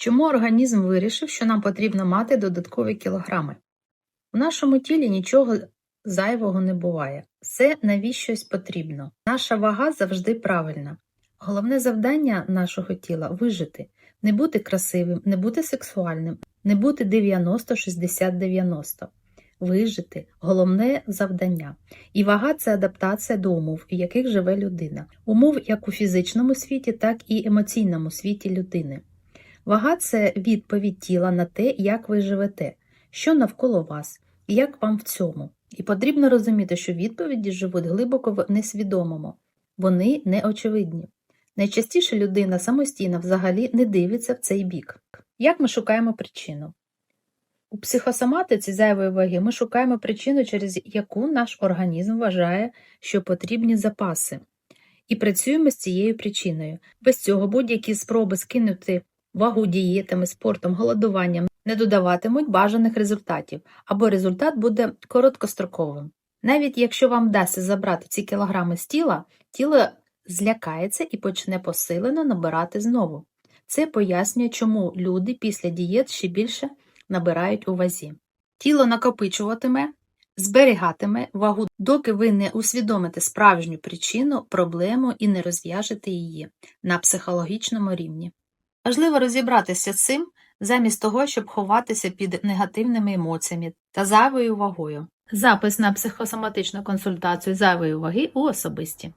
Чому організм вирішив, що нам потрібно мати додаткові кілограми? У нашому тілі нічого зайвого не буває. Все навіщось потрібно. Наша вага завжди правильна. Головне завдання нашого тіла вижити, не бути красивим, не бути сексуальним, не бути 90-60-90. Вижити головне завдання. І вага це адаптація до умов, в яких живе людина. Умов як у фізичному світі, так і емоційному світі людини. Вага це відповідь тіла на те, як ви живете, що навколо вас, і як вам в цьому. І потрібно розуміти, що відповіді живуть глибоко в несвідомому, вони неочевидні. Найчастіше людина самостійно взагалі не дивиться в цей бік. Як ми шукаємо причину? У психосоматиці зайвої ваги ми шукаємо причину, через яку наш організм вважає, що потрібні запаси, і працюємо з цією причиною. Без цього будь-які спроби скинути вагу дієтами, спортом, голодуванням не додаватимуть бажаних результатів, або результат буде короткостроковим. Навіть якщо вам вдасться забрати ці кілограми з тіла, тіло злякається і почне посилено набирати знову. Це пояснює, чому люди після дієт ще більше набирають у вазі. Тіло накопичуватиме, зберігатиме вагу, доки ви не усвідомите справжню причину, проблему і не розв'яжете її на психологічному рівні. Важливо розібратися з цим замість того, щоб ховатися під негативними емоціями та зайвою вагою. Запис на психосоматичну консультацію зайвої ваги у особисті.